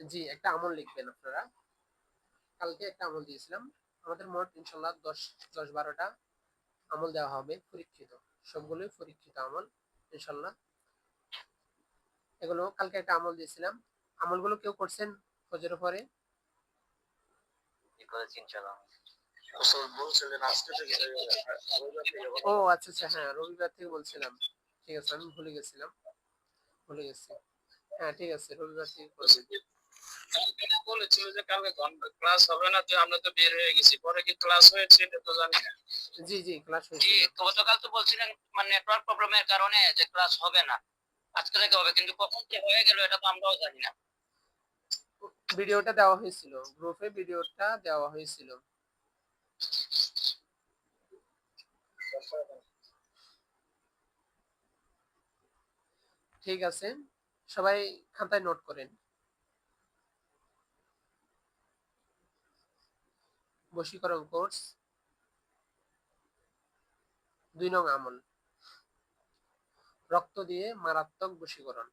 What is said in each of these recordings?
জি একটা আমল লিখবেন আপনারা। কালকে একটা আমল দিয়েছিলাম। আমাদের মোট ইনশাল্লাহ দশ দশ বারোটা আমল দেওয়া হবে পরীক্ষিত। সবগুলোই পরীক্ষিত আমল ইনশাল্লাহ। এগুলো কালকে একটা আমল দিয়েছিলাম। আমলগুলো কেউ করছেন ফজরের পরে? ও আচ্ছা আচ্ছা হ্যাঁ রবিবার থেকে বলছিলাম। ঠিক আছে আমি ভুলে গেছিলাম। ভুলে গেছি। হ্যাঁ ঠিক আছে রবিবার থেকে করবেন বলেছিল যে কালকে ক্লাস হবে না তো আমরা তো বের হয়ে গেছি। পরে কি ক্লাস হয়েছে এটা তো জানি না। জি জি ক্লাস জি হয়েছিল গতকাল তো বলছিলেন মানে নেটওয়ার্ক প্রবলেমের কারণে যে ক্লাস হবে না। আজকে থেকে হবে কিন্তু কখন যে হয়ে গেল এটা তো আমরাও জানি না। ভিডিওটা দেওয়া হয়েছিল গ্রুপে ভিডিওটা দেওয়া হয়েছিল। ঠিক আছে সবাই খাতায় নোট করেন। বশীকরণ কোর্স। দুই নং আমল। রক্ত দিয়ে মারাত্মক বশীকরণ।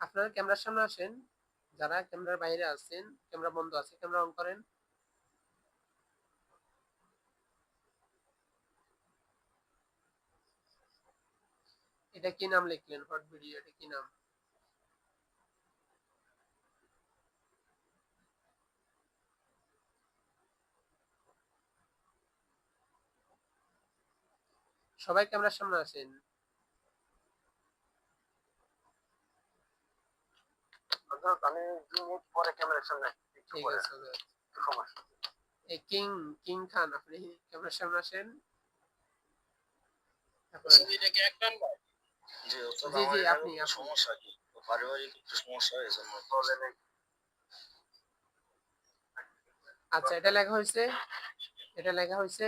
আপনারা ক্যামেরার সামনে আসেন। যারা ক্যামেরার বাইরে আছেন, ক্যামেরা বন্ধ আছে, ক্যামেরা অন করেন। এটা কি নাম লিখলেন? হট ভিডিও এটা কি নাম? সবাই ক্যামেরার সামনে আসেন। অর্থাৎ আমি দুই মিনিট পরে ক্যামেরার সামনে একটু ঠিক আছে ওকে। একটু সমস্যা এই কিং কিং খান আপনি ক্যামেরার সামনে আসেন। এক নাম্বার। জি জি, জি, আপনি- সমস্যা কি? পারিবারিক একটু সমস্যা হয়েছে আচ্ছা এটা লেখা হয়েছে? এটা লেখা হয়েছে?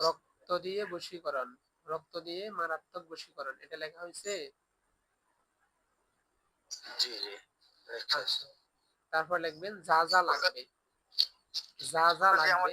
রক্ত দিয়ে বশীকরণ রক্ত দিয়ে মারাত্মক বশীকরণ এটা লেখা হয়েছে? জি জি আচ্ছা তারপর লিখবেন যা যা লাগবে যা যা লাগবে।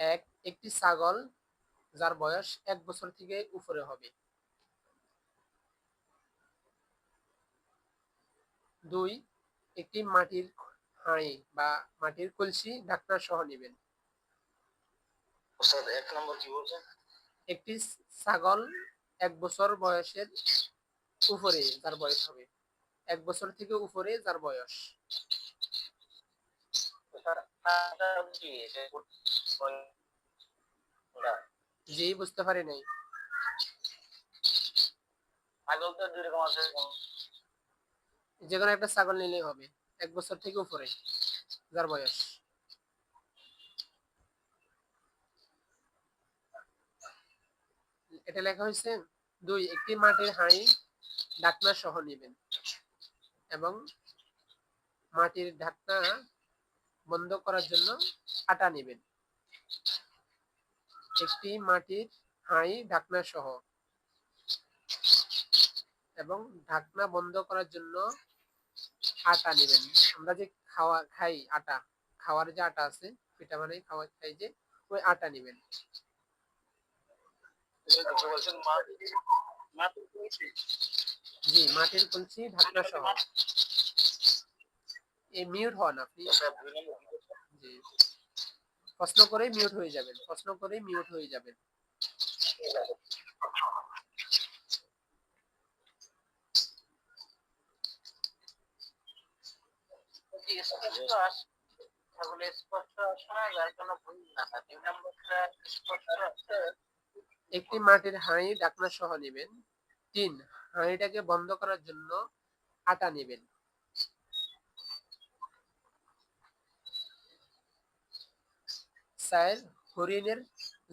এক একটি ছাগল যার বয়স এক বছর থেকে উপরে হবে। দুই একটি মাটির হাঁড়ি বা মাটির কলসি ঢাকনা সহ নেবেন। এক নম্বর কি বলছেন? একটি ছাগল এক বছর বয়সের উপরে যার বয়স হবে। এক বছর থেকে উপরে যার বয়স। জি বুঝতে পারি নাই। ছাগল তো দুই রকম আছে। যে কোনো একটা ছাগল নিলেই হবে। এক বছর থেকে উপরে যার বয়স। এটা লেখা হয়েছে দুই একটি মাটির হাঁড়ি ঢাকনা সহ নেবেন এবং মাটির ঢাকনা বন্ধ করার জন্য আটা নেবেন। একটি মাটির হাঁড়ি ঢাকনা সহ এবং ঢাকনা বন্ধ করার জন্য আটা নেবেন। আমরা যে খাওয়া খাই আটা, খাওয়ার যে আটা আছে পিঠা বানাই খাওয়া খাই যে ওই আটা নেবেন। জি, মাটির কলসি, ঢাকনা সহ। এই মিউট হন আপনি? জি। প্রশ্ন করে মিউট হয়ে যাবেন, প্রশ্ন করে মিউট হয়ে যাবেন। একটি মাটির হাঁড়ি ডাকনা সহ নেবেন। তিন, হাঁড়িটাকে বন্ধ করার জন্য আটা নেবেন। চার হরিণের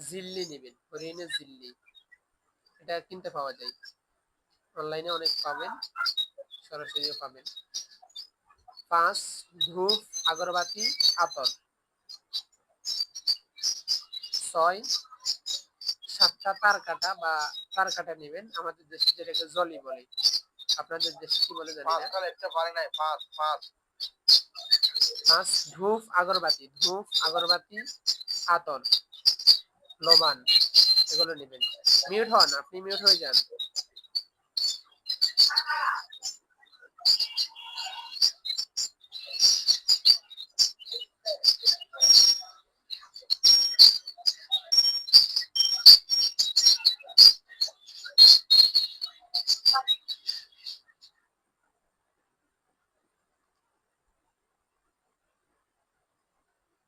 জিল্লি নেবেন হরিণের জিল্লি। এটা কিনতে পাওয়া যায়। অনলাইনে অনেক পাবেন সরাসরিও পাবেন। পাঁচ ধূপ আগরবাতি আতর। ছয় সাতটা তার কাটা বা তার কাটা নেবেন। আমাদের দেশে যেটাকে জলি বলে। আপনাদের দেশে কি বলে জানি না। পাঁচ ধূপ আগরবাতি। ধূপ আগরবাতি আতর লবান এগুলো নেবেন। মিউট হন আপনি মিউট হয়ে যান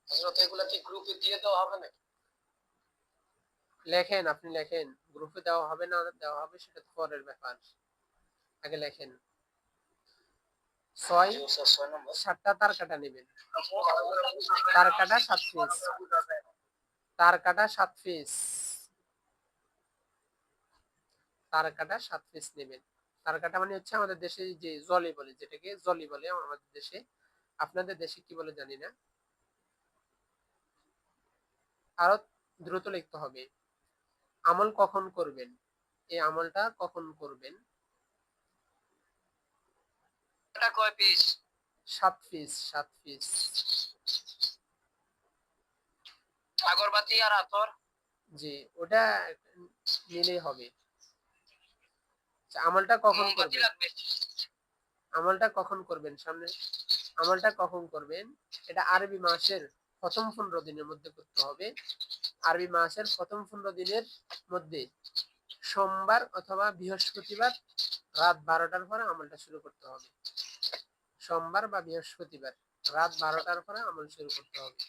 হযরত এগুলা কি গ্রুপে দিয়ে দেওয়া হবে নাকি? লেখেন আপনি লেখেন। গ্রুপে দেওয়া হবে না দেওয়া হবে সেটা তো পরের ব্যাপার। আগে লেখেন। ছয় সাতটা তার কাটা নেবেন। তার কাটা সাত পিস তার কাটা সাত পিস তার কাটা সাত পিস নেবেন। তার কাটা মানে হচ্ছে আমাদের দেশে যে জলি বলে যেটাকে জলি বলে আমাদের দেশে। আপনাদের দেশে কি বলে জানি না। আরও দ্রুত লিখতে হবে। আমল কখন করবেন? এই আমলটা কখন করবেন? কয় পিস সাত পিস সাত পিস আগরবাতি আর আতর? জি ওটা নিলেই হবে। আমলটা কখন করবেন? আমলটা কখন করবেন সামনে? আমলটা কখন করবেন? এটা আরবি মাসের প্রথম পনেরো দিনের মধ্যে করতে হবে। আরবি মাসের প্রথম পনেরো দিনের মধ্যে সোমবার অথবা বৃহস্পতিবার রাত বারোটার পরে আমলটা শুরু করতে হবে। সোমবার বা বৃহস্পতিবার রাত বারোটার পরে আমল শুরু করতে হবে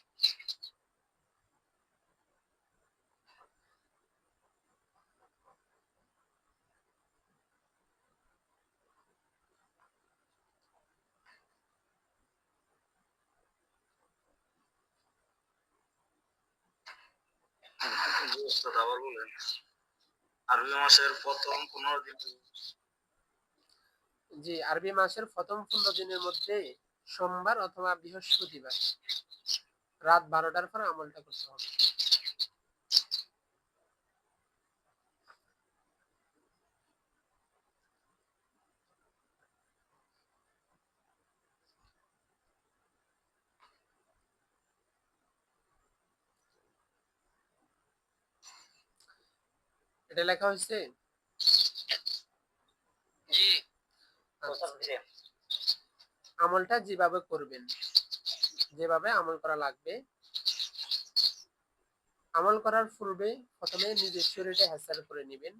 জি উস্তাদ আবার বলেন। আরবি মাসের প্রথম পনেরো দিন। জি, আরবি মাসের প্রথম পনেরো দিনের মধ্যে সোমবার অথবা বৃহস্পতিবার রাত বারোটার পর আমলটা করতে হবে। এটা লেখা হয়েছে? জি। আচ্ছা। আমলটা যেভাবে করবেন যেভাবে আমল করা লাগবে আমল করার পূর্বে প্রথমে নিজের শরীরটা হ্যাসার করে নেবেন।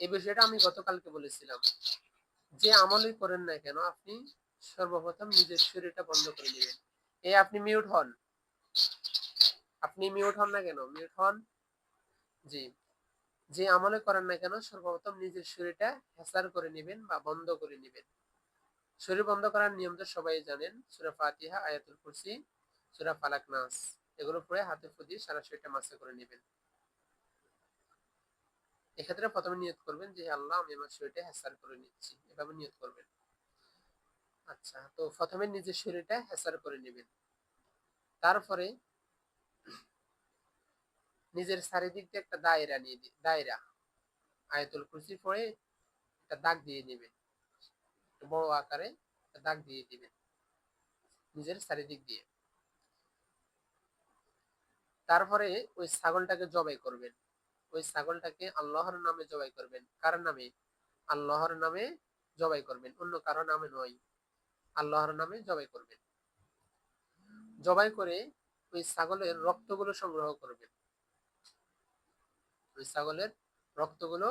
এই বিষয়টা আমি গতকালকে বলেছিলাম। যে আমলই করেন না কেন আপনি সর্বপ্রথম নিজের শরীরটা বন্ধ করে নেবেন। এই আপনি মিউট হন। আপনি মিউট হন না কেন? মিউট হন? জি। যে আমলে করেন না কেন, সর্বপ্রথম নিজের শরীরটা হ্যাসার করে নেবেন বা বন্ধ করে নেবেন। শরীর বন্ধ করার নিয়ম তো সবাই জানেন, সুরা ফাতিহা, আয়াতুল কুরসি, সুরা ফালাক নাস। এগুলো পরে হাতে ফুদি সারা শরীরটা মাসে করে নেবেন। এক্ষেত্রে প্রথমে নিয়ত করবেন যে আল্লাহ, আমি আমার শরীরটা হ্যাসার করে নিচ্ছি। এভাবে নিয়ত করবেন। আচ্ছা তো প্রথমে নিজের শরীরটা হ্যাসার করে নেবেন। তারপরে নিজের চারিদিক দিয়ে একটা দায়রা নিয়ে দায়রা। আয়াতুল কুরসি পরে একটা দাগ দিয়ে একটা বড় আকারে একটা দাগ দিয়ে দিবেন নিজের চারিদিক দিয়ে। তারপরে ওই ছাগলটাকে জবাই করবেন। ওই ছাগলটাকে আল্লাহর নামে জবাই করবেন। কার নামে? আল্লাহর নামে জবাই করবেন। অন্য কারও নামে নয়। আল্লাহর নামে জবাই করবেন। জবাই করে ওই ছাগলের রক্তগুলো সংগ্রহ করবেন। ওই ছাগলের রক্তগুলো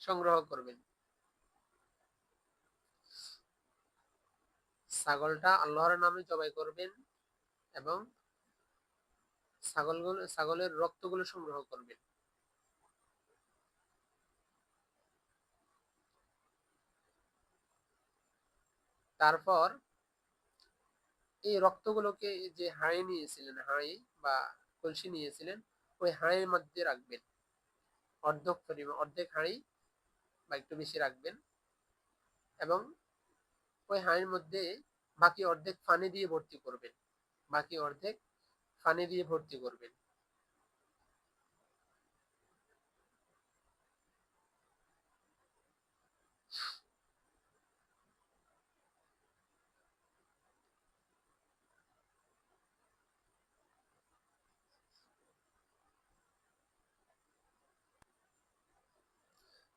সংগ্রহ করবেন। ছাগলটা আল্লাহর নামে জবাই করবেন এবং ছাগলগুলো, ছাগলের রক্তগুলো সংগ্রহ করবেন। তারপর এই রক্তগুলোকে যে হাঁড়ি নিয়েছিলেন, হাঁড়ি বা কলসি নিয়েছিলেন, ওই হাঁড়ির মধ্যে রাখবেন। অর্ধেক পরিমাণ অর্ধেক হাঁড়ি বা একটু বেশি রাখবেন এবং ওই হাঁড়ির মধ্যে বাকি অর্ধেক পানি দিয়ে ভর্তি করবেন। বাকি অর্ধেক পানি দিয়ে ভর্তি করবেন।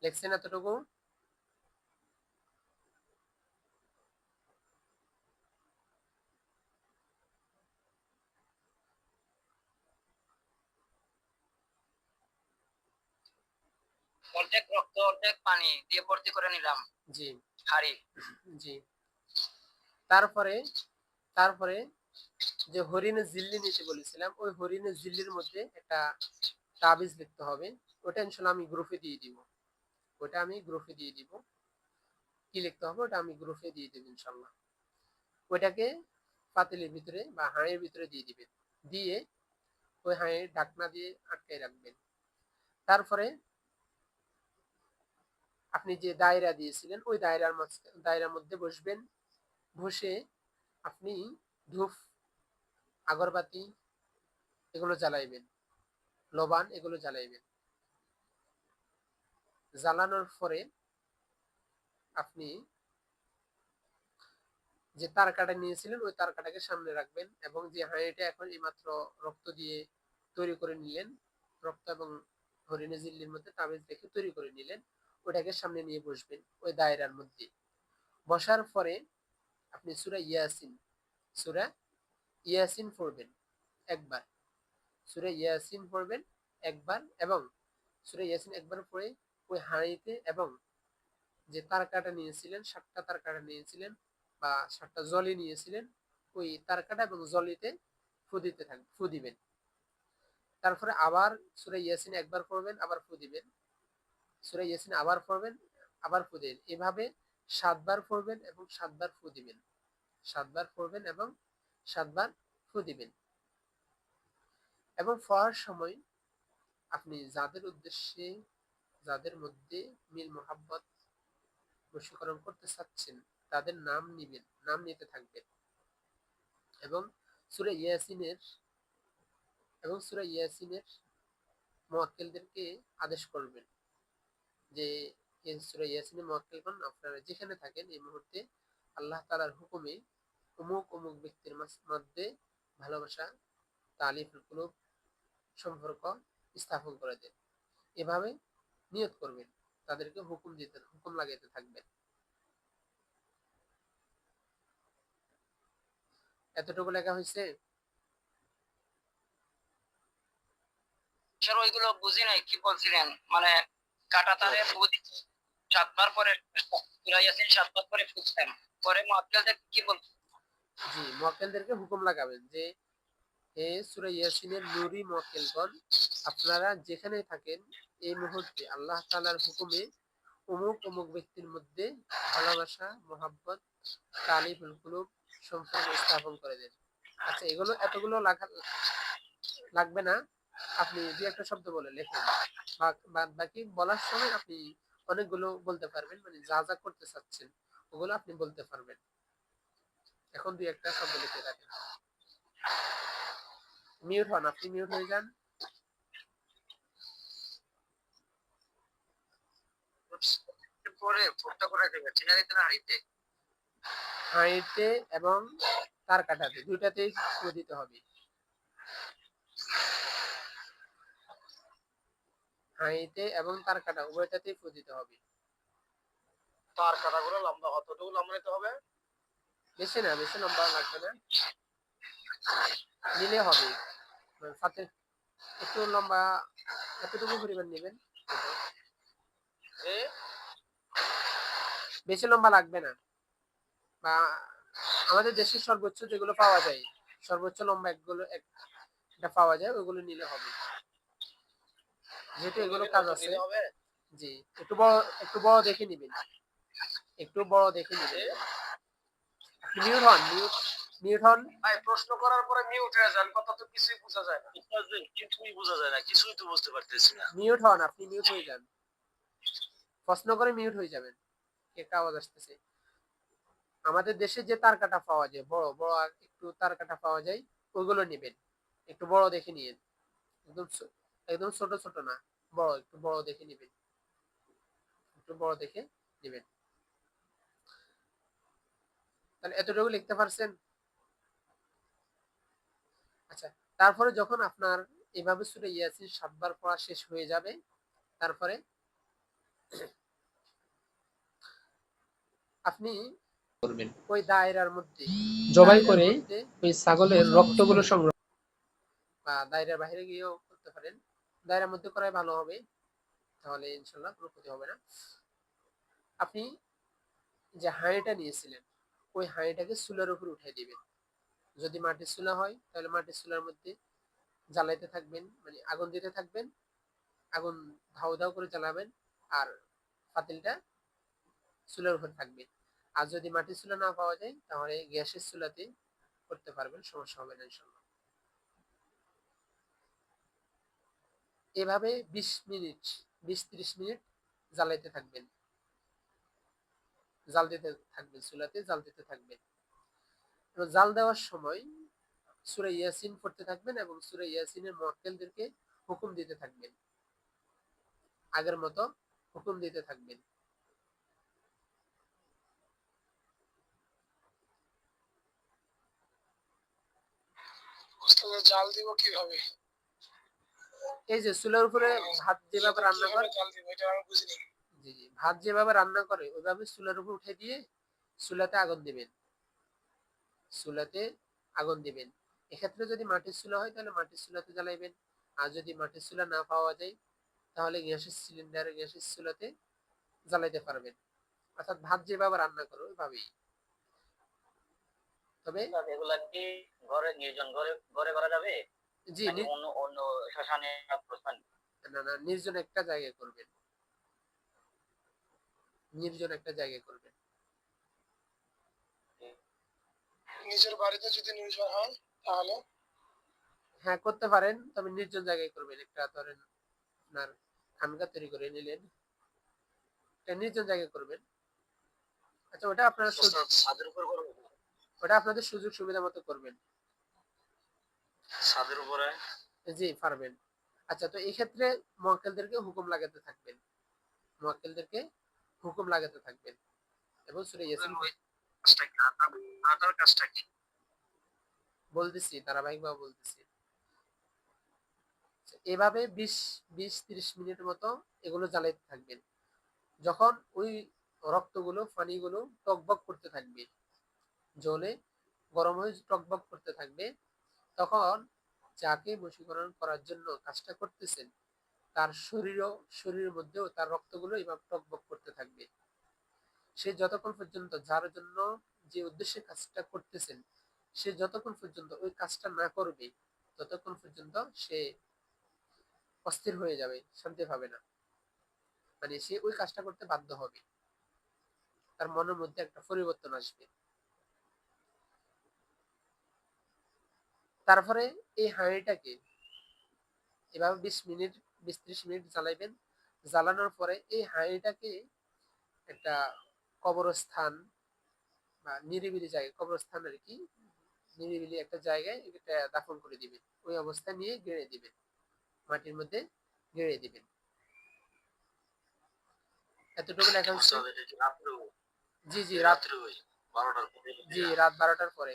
লেখছেন এতটুকু? অর্ধেক রক্ত অর্ধেক পানি দিয়ে ভর্তি করে নিলাম। জি। হাড়ি জি। তারপরে তারপরে যে হরিণের জিল্লি নিতে বলেছিলাম ওই হরিণের জিল্লির মধ্যে একটা তাবিজ লিখতে হবে। ওটা ইনশাল্লাহ আমি গ্রুপে দিয়ে দিব। ওটা আমি গ্রুপে দিয়ে দিব। কি লিখতে হবে? ওটা আমি গ্রুপে দিয়ে দিব ইনশাল্লাহ ওইটাকে পাতিলের ভিতরে বা হাঁড়ির ভিতরে দিয়ে দিবেন। দিয়ে ওই হাঁড়ির ঢাকনা দিয়ে আটকে রাখবেন। তারপরে আপনি যে দায়রা দিয়েছিলেন, ওই দায়রার দায়রার মধ্যে বসবেন। বসে আপনি ধূপ, আগরবাতি এগুলো জ্বালাইবেন। লবান এগুলো জ্বালাইবেন। জ্বালানোর পরে আপনি যে তারকাটা নিয়েছিলেন, ওই তারকাটাকে সামনে রাখবেন এবং যে হাঁড়িটা এখন এইমাত্র রক্ত দিয়ে তৈরি করে নিলেন, রক্ত এবং হরিণে জিল্লির মধ্যে তাবিজ রেখে তৈরি করে নিলেন ওটাকে সামনে নিয়ে বসবেন ওই দায়রার মধ্যে। বসার পরে আপনি সুরা ইয়াসিন সুরা ইয়াসিন পড়বেন একবার। সুরা ইয়াসিন পড়বেন একবার এবং সুরা ইয়াসিন একবার পড়ে ওই হাঁড়িতে এবং যে তারকাটা নিয়েছিলেন, সাতটা তারকাটা নিয়েছিলেন বা সাতটা জলি নিয়েছিলেন, ওই তারকাটা এবং জলিতে ফু দিতে থাকবে ফু তারপরে আবার সুরা ইয়াসিন একবার পড়বেন, আবার ফু দিবেন। সুরা ইয়াসিন আবার পড়বেন, আবার ফু দিবেন। এভাবে সাতবার পড়বেন এবং সাতবার ফু দিবেন। সাতবার পড়বেন এবং সাতবার ফু দিবেন। এবং পড়ার সময় আপনি যাদের উদ্দেশ্যে যাদের মধ্যে মিল, মোহাব্বত বশীকরণ করতে চাচ্ছেন, তাদের নাম নিবেন, নাম নিতে থাকবেন। এবং সুরা ইয়াসিনের, এবং সুরা ইয়াসিনের মোয়াক্কেলদেরকে আদেশ করবেন যে সূরা ইয়াসিনের মোয়াক্কেলগণ আপনারা যেখানে থাকেন, এই মুহূর্তে আল্লাহ তাআলার হুকুমে অমুক অমুক ব্যক্তির মধ্যে ভালোবাসা তালিফুল কুলুব সম্পর্ক স্থাপন করে দেন। এভাবে নিয়ত করবেন। তাদেরকে হুকুম দিতে হুকুম লাগাইতে থাকবেন। এতটুকু লেখা হয়েছে স্যার ওইগুলো বুঝি নাই কি বলছিলেন? মানে কাটা তারে ফু সাতবার পরে সূরা ইয়াসিন সাতবার পরে ফুটতাম পরে মুআক্কেলদের কি বল জি মোয়াক্কেলদেরকে হুকুম লাগাবেন যে এ সূরা ইয়াসিনের নূরি মোয়াক্কেলগণ আপনারা যেখানে থাকেন এই মুহূর্তে আল্লাহ তাআলার হুকুমে অমুক অমুক ব্যক্তির মধ্যে ভালোবাসা, মোহাব্বত তালিফুল কুলুব সম্পর্ক স্থাপন করে দেন। আচ্ছা এগুলো এতগুলো লাগবে না। আপনি দু একটা শব্দ বলে লেখেন। বাকি বলার সময় আপনি অনেকগুলো বলতে পারবেন মানে যা যা করতে চাচ্ছেন, ওগুলো আপনি বলতে পারবেন। এখন দুই একটা শব্দ লিখে রাখেন। মিউট হন, আপনি মিউট হয়ে যান। পরে ফুটটা করে দেবে চিনা দিতে না হাড়িতে? হাঁড়িতে এবং তার কাটাতে। দুইটাতেই দিতে হবে। হাঁড়িতে এবং তার কাটা উভয়টাতেই দিতে হবে। তার কাটাগুলো লম্বা কতটুকু লম্বা নিতে হবে? বেশি না বেশি লম্বা লাগবে না। নিলে হবে। সাথে একটু লম্বা এতটুকু পরিমাণ নেবেন। বেশি লম্বা লাগবে না। বা আমাদের দেশের সর্বোচ্চ যেগুলো পাওয়া যায় সর্বোচ্চ লম্বা একগুলো এক- একটা পাওয়া যায় ওগুলো নিলে হবে। যেহেতু এগুলো কাজ আছে। জি একটু বড় একটু বড় দেখে নিবেন। একটু বড় দেখে নিবেন। মিউট হন মিউট মিউট হন। ভাই প্রশ্ন করার পরে মিউট হয়ে যান কথা তো কিছুই বোঝা যায় না। কিছুই বোঝা যায় না কিছুই তো বুঝতে পারতেছি না। মিউট হন আপনি মিউট হয়ে যান। প্রশ্ন করে মিউট হয়ে যাবেন। একটা আওয়াজ আসতেছে। আমাদের দেশে যে তার কাটা পাওয়া যায়, বড় বড় একটু তার কাটা পাওয়া যায়, ওইগুলো নেবেন। একটু বড় দেখে নিয়েন। একদম একদম ছোট ছোট না, বড়, একটু বড় দেখে নেবেন। একটু বড় দেখে নেবেন। তাহলে এতটুকু লিখতে পারছেন? আচ্ছা তারপরে যখন আপনার এভাবে সুরে ইয়াসিন সাতবার পড়া শেষ হয়ে যাবে। তারপরে আপনি করবেন। ওই দায়রার মধ্যে জবাই করে ওই ছাগলের রক্তগুলো সংগ্রহ বা দায়রার বাইরে গিয়েও করতে পারেন। দায়রার মধ্যে করাই ভালো হবে। তাহলে ইনশাল্লাহ কোনো ক্ষতি হবে না। আপনি যে হাঁড়িটা নিয়েছিলেন ওই হাঁড়িটাকে চুলার উপর উঠে দিবেন। যদি মাটির চুলা হয় তাহলে মাটির চুলার মধ্যে জ্বালাইতে থাকবেন মানে আগুন দিতে থাকবেন। আগুন ধাউ ধাউ করে জ্বালাবেন। আর পাতিলটা চুলার উপর থাকবে। আর যদি মাটির চুলা না পাওয়া যায়, তাহলে গ্যাসের চুলাতে করতে পারবেন, সমস্যা হবে না এভাবে বিশ মিনিট, বিশ ত্রিশ মিনিট জ্বালাইতে থাকবেন। জাল দিতে থাকবেন, চুলাতে জাল দিতে থাকবেন। এবং জাল দেওয়ার সময় সুরে ইয়াসিন পড়তে থাকবেন এবং সুরে ইয়াসিনের মক্কেলদেরকে হুকুম দিতে থাকবেন। আগের মতো হুকুম দিতে থাকবেন? জাল দিব কীভাবে? এই যে চুলার উপরে ভাত যেভাবে রান্না করে জি জি ভাত যেভাবে রান্না করে ওইভাবে চুলার উপর উঠে দিয়ে চুলাতে আগুন দিবেন। চুলাতে আগুন দিবেন। এক্ষেত্রে যদি মাটির চুলা হয় তাহলে মাটির চুলাতে জ্বালাইবেন। আর যদি মাটির চুলা না পাওয়া যায় তাহলে গ্যাসের সিলিন্ডারে গ্যাসের চুলাতে জ্বালাইতে পারবেন। অর্থাৎ ভাত যেভাবে রান্না করো ওইভাবেই। তবে এগুলা কি ঘরে নির্জন ঘরে ঘরে করা যাবে? জি অন্য অন্য শ্মশানে প্রস্থান? না না নির্জন একটা জায়গায় করবেন। নির্জন একটা জায়গায় করবেন। নিজের বাড়িতে যদি নির্জন হয় তাহলে? হ্যাঁ করতে পারেন তবে নির্জন জায়গায় করবেন। একটা ধরেন আপনার খানকা তৈরি করে নিলেন। একটা নির্জন জায়গায় করবেন। আচ্ছা ওটা আপনার ওটা আপনাদের সুযোগ সুবিধা মতো করবেন। ছাদের উপরে? জি পারবেন। আচ্ছা তো এই ক্ষেত্রে মক্কেলদেরকে হুকুম লাগাতে থাকবেন। মক্কেলদেরকে হুকুম লাগাতে থাকবেন। এবং সুরে ইয়াসিন কাজটা কি? আটার কাজটা কি? বলতেছি ধারাবাহিকভাবে বলতেছি। এভাবে বিশ বিশ, ত্রিশ মিনিট মতো এগুলো জ্বালাইতে থাকবেন। যখন ওই রক্তগুলো, পানিগুলো টকবক করতে থাকবে, জলে গরম হয়ে টকবক করতে থাকবে, তখন যাকে বশীকরণ করার জন্য কাজটা করতেছেন, তার শরীরও, শরীরের মধ্যেও তার রক্তগুলো এভাবে টকবক করতে থাকবে। সে যতক্ষণ পর্যন্ত যার জন্য যে উদ্দেশ্যে কাজটা করতেছেন, সে যতক্ষণ পর্যন্ত ওই কাজটা না করবে, ততক্ষণ পর্যন্ত সে অস্থির হয়ে যাবে, শান্তি পাবে না। মানে সে ওই কাজটা করতে বাধ্য হবে। তার মনের মধ্যে একটা পরিবর্তন আসবে। তারপরে এই হাঁড়িটাকে এভাবে বিশ মিনিট, বিশ ত্রিশ মিনিট জ্বালাইবেন। জ্বালানোর পরে এই হাঁড়িটাকে একটা কবরস্থান বা নিরিবিলি জায়গায়, কবরস্থান আর কি, নিরিবিলি একটা জায়গায় এটা দাফন করে দিবেন। ওই অবস্থা নিয়ে গেড়ে দিবেন। মাটির মধ্যে গেড়ে দিবেন। এতটুকু লেখা হচ্ছে? হবে? জি জি রাত জি রাত বারোটার পরে।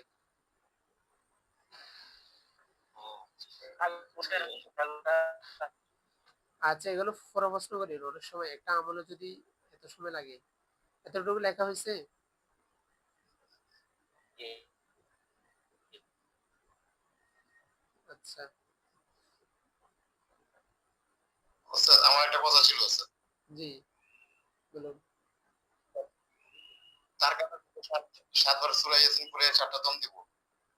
আচ্ছা এগুলো পরামর্শ করি অনেক সময় একটা আমলে যদি এত সময় লাগে। এতটুকু লেখা হয়েছে? আচ্ছা। স্যার আমার একটা কথা ছিল স্যার জি বলুন। তার কাছে সাতবার সূরা ইয়াসিন পড়ে চারটা দম দিব।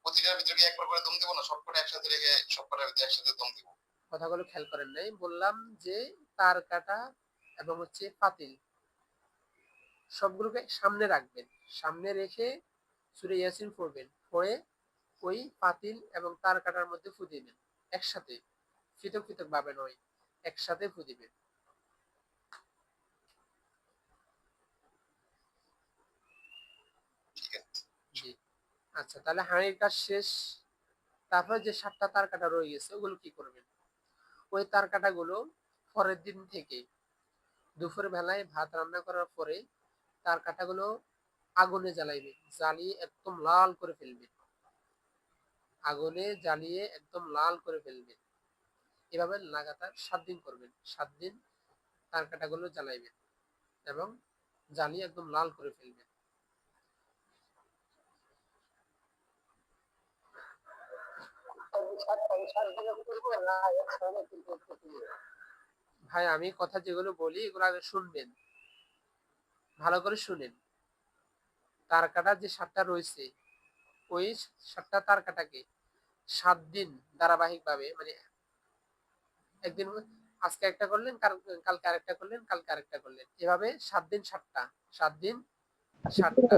প্রতিটার ভিতরে কি একবার করে দম দিব না? সবকটা একসাথে রেখে সবকটার ভিতরে একসাথে দম দিব। কথাগুলো খেয়াল করেন নাই। বললাম যে তার কাটা এবং হচ্ছে পাতিল সবগুলোকে সামনে রাখবেন। সামনে রেখে সুরে ইয়াসিন পড়বেন। পড়ে ওই পাতিল এবং তার কাটার মধ্যে ফু দিবেন। একসাথে পৃথক পৃথক ভাবে নয়। একসাথে ফু দিবেন। ঠিক জি। আচ্ছা তাহলে হাঁড়ির কাজ শেষ। তারপরে যে সাতটা তার কাটা রয়ে গেছে ওগুলো কি করবেন? ওই তার কাটাগুলো পরের দিন থেকে দুপুর বেলায় ভাত রান্না করার পরে তার কাটাগুলো আগুনে জ্বালাইবে জ্বালিয়ে একদম লাল করে ফেলবে। আগুনে জ্বালিয়ে একদম লাল করে ফেলবেন এভাবে লাগাতার সাত দিন করবেন। সাত দিন তার কাটাগুলো জ্বালাইবেন এবং জ্বালিয়ে একদম লাল করে ফেলবেন। ভাই, আমি কথা যেগুলো বলি, এগুলো আগে শুনবেন। ভালো করে শুনেন। তার কাটা যে সাতটা রয়েছে, ওই সাতটা তার কাটাকে সাত দিন ধারাবাহিক ভাবে মানে একদিন আজকে একটা করলেন কালকে আরেকটা করলেন কালকে আরেকটা করলেন। এভাবে সাত দিন সাতটা সাত দিন সাতটা।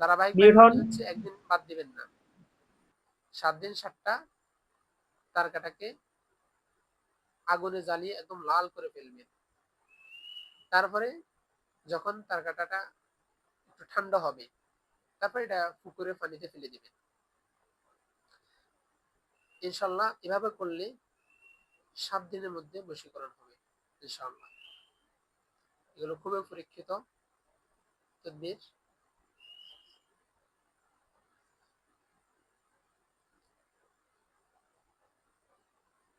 ধারাবাহিক হচ্ছে একদিন বাদ দিবেন না। সাত দিন সাতটা তার কাটাকে আগুনে জ্বালিয়ে একদম লাল করে ফেলবেন। তারপরে যখন তার কাটাটা একটু ঠান্ডা হবে তারপরে এটা পুকুরে পানিতে ফেলে দিবেন। ইনশাল্লাহ এভাবে করলে সাত দিনের মধ্যে বশীকরণ হবে এগুলো খুবই পরীক্ষিত তদ্বির।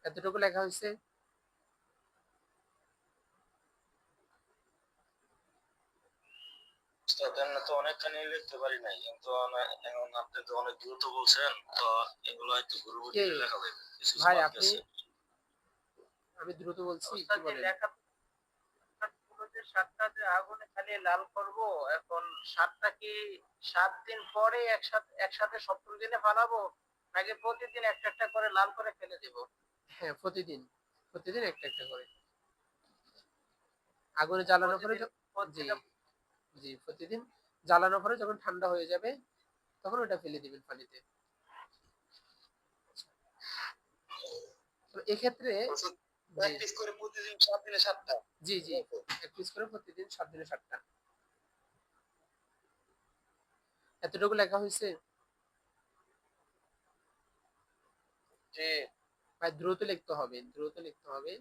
এতটুকু লেখা হয়েছে। তো অনেকখানি লিখতে পারি নাই কিন্তু এখন আপনি তো অনেক দ্রুত বলছেন তো এগুলো একটু গুরুত্ব লেখা যাবে। ভাই আপনি। আমি দ্রুত বলছি কি বলেন? লেখা সাতটা আগুনে খালি লাল করব এখন সাতটা কি সাত দিন পরে একসাথে একসাথে সত্তর দিনে ফালাবো? নাকি প্রতিদিন একটা একটা করে লাল করে ফেলে দেব? হ্যাঁ প্রতিদিন। প্রতিদিন একটা একটা করে। আগুনে জ্বালানোর পরে য- জি। জি প্রতিদিন জ্বালানোর পরে যখন ঠান্ডা হয়ে যাবে তখন ওটা ফেলে দিবেন পানিতে। তো এক্ষেত্রে জি। প্র্যাকটিস করে প্রতিদিন সাত দিনে সাতটা? জি জি। এক পিস করে প্রতিদিন সাত দিনে সাতটা। এতটুকু লেখা হয়েছে জি। ভাই দ্রুত লিখতে হবে দ্রুত লিখতে হবে।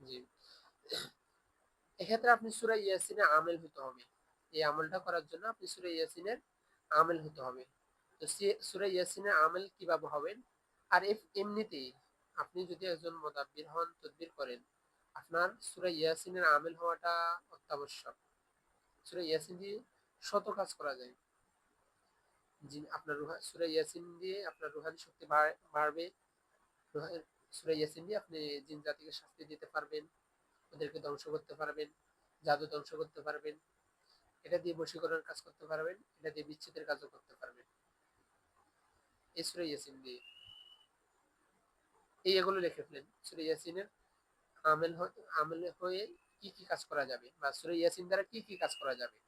জি। এক্ষেত্রে আপনি সূরা ইয়াসিনে আমেল হতে হবে। এই আমলটা করার জন্য আপনি সূরা ইয়াসিনের আমেল হতে হবে। তো সূরা আমেল কীভাবে হবেন আর এমনিতেই আপনি যদি একজন মোদাব্বির হন, তদবির করেন, আপনার সূরা ইয়াসিনের আমেল হওয়াটা অত্যাবশ্যক। সূরা ইয়াসিন দিয়ে শত কাজ করা যায়। আপনার রুহা, সূরা ইয়াসিন দিয়ে আপনার রুহানি শক্তি বাড়বে। সূরা ইয়াসিন দিয়ে আপনি জিন জাতিকে শাস্তি দিতে পারবেন, ওদেরকে ধ্বংস করতে পারবেন, জাদু ধ্বংস করতে পারবেন। এটা দিয়ে বশীকরণের কাজ করতে পারবেন, এটা দিয়ে বিচ্ছেদের কাজও করতে পারবেন। এই এগুলো লিখে ফেলেন সুরে ইয়াসিনের আমেল আমেল হয়ে কি কি কাজ করা যাবে বা সুরে ইয়াসিন দ্বারা কি কি কাজ করা যাবে?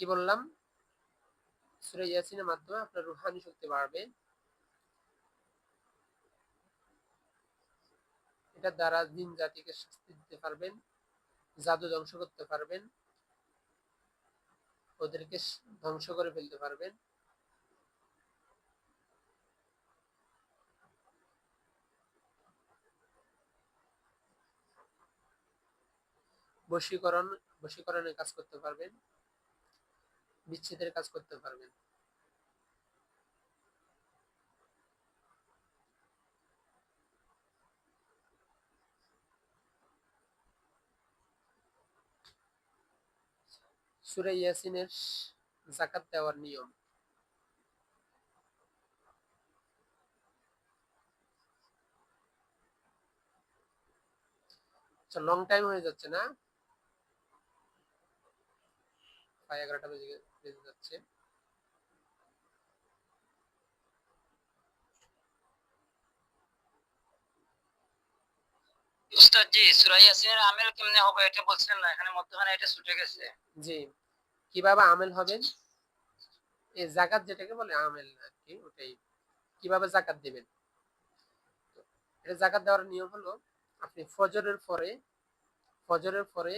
কি বললাম? ইয়াসিনের মাধ্যমে আপনার রুহানি শক্তি বাড়বে। এটা দ্বারা জিন জাতিকে শাস্তি দিতে পারবেন, জাদু ধ্বংস করতে পারবেন, ওদেরকে ধ্বংস করে ফেলতে পারবেন। বশীকরণ, বশীকরণের কাজ করতে পারবেন। বিচ্ছেদের কাজ করতে পারবেন। সূরা ইয়াসিনের জাকাত দেওয়ার নিয়ম। আচ্ছা লং টাইম হয়ে যাচ্ছে না? প্রায় এগারোটা বেজে বেজে যাচ্ছে। জি সুরা আমেল কেমনে হবে? এটা বলছিলেন না এখানে মধ্যখানে এটা ছুটে গেছে। জি। কীভাবে আমেল হবেন এই জাকাত যেটাকে বলে আমেল আর কি ওটাই। কীভাবে জাকাত দিবেন? এটা জাকাত দেওয়ার নিয়ম হলো আপনি ফজরের পরে ফজরের পরে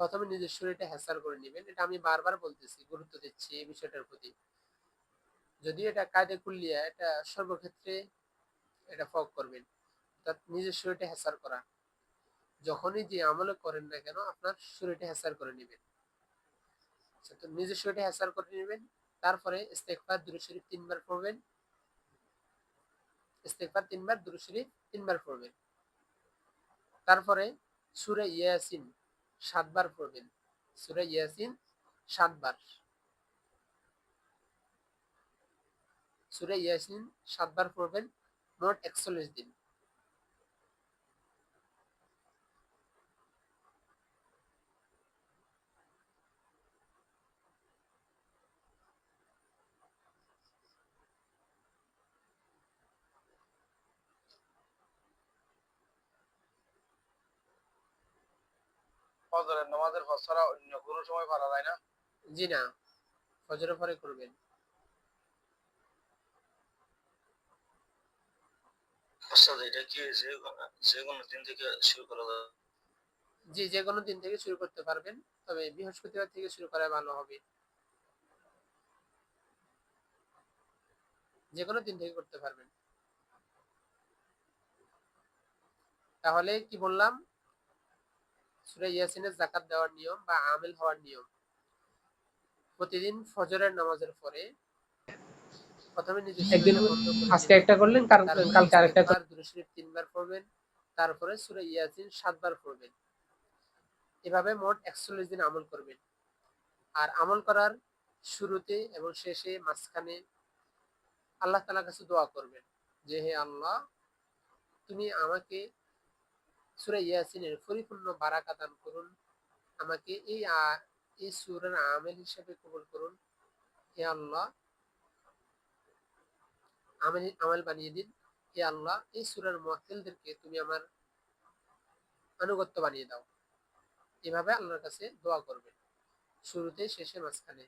প্রথমে নিজের শরীরটা হ্যাসার করে নেবেন। এটা আমি বারবার বলতেছি গুরুত্ব দিচ্ছি এই বিষয়টার প্রতি। যদি এটা কায়দে কুল্লিয়া এটা সর্বক্ষেত্রে এটা ফক করবেন। অর্থাৎ নিজের শরীরটা হ্যাসার করা। যখনই যে আমলে করেন না কেন আপনার শরীরটা হ্যাসার করে নেবেন। আচ্ছা, তো নিজের শরীরটা হ্যাসার করে নেবেন তারপরে ইস্তেগফার দুরূদ শরীফ তিনবার পড়বেন। ইস্তেগফার তিনবার দুরূদ শরীফ তিনবার পড়বেন। তারপরে সূরা ইয়াসিন সাতবার পড়বেন। সুরে ইয়াসিন সাতবার। সুরে ইয়াসিন সাতবার পড়বেন মোট একচল্লিশ দিন। ফজরের নামাজের পর ছাড়া অন্য কোনো সময় পারা যায় না? জি না। ফজরের পরে করবেন। ওস্তাদ এটা কি যে যে কোনো দিন থেকে শুরু করা যায়? জি যে কোনো দিন থেকে শুরু করতে পারবেন তবে বৃহস্পতিবার থেকে শুরু করা ভালো হবে। যে কোনো দিন থেকে করতে পারবেন। তাহলে কি বললাম? সূরা ইয়াসিনের জাকাত দেওয়ার নিয়ম বা আমেল হওয়ার নিয়ম। প্রতিদিন ফজরের নামাজের পরে প্রথমে একদিন আজকে একটা করলেন তারপরে কালকে আরেকটা দুরূদ শরীফ তিনবার পড়বেন তারপরে সূরা ইয়াসিন সাতবার পড়বেন। এভাবে মোট একচল্লিশ দিন আমল করবেন। আর আমল করার শুরুতে এবং শেষে মাঝখানে আল্লাহ তালার কাছে দোয়া করবেন যে হে আল্লাহ তুমি আমাকে সূরা ইয়াসিনের পরিপূর্ণ বারাকা দান করুন। আমাকে এই এই সূরার আমেল হিসেবে কবুল করুন। হে আল্লাহ। আমেল, আমল বানিয়ে দিন। হে আল্লাহ, এই সূরার মুয়াক্কিলদেরকে তুমি আমার আনুগত্য বানিয়ে দাও। এভাবে আল্লাহর কাছে দোয়া করবেন। শুরুতে শেষে মাঝখানে।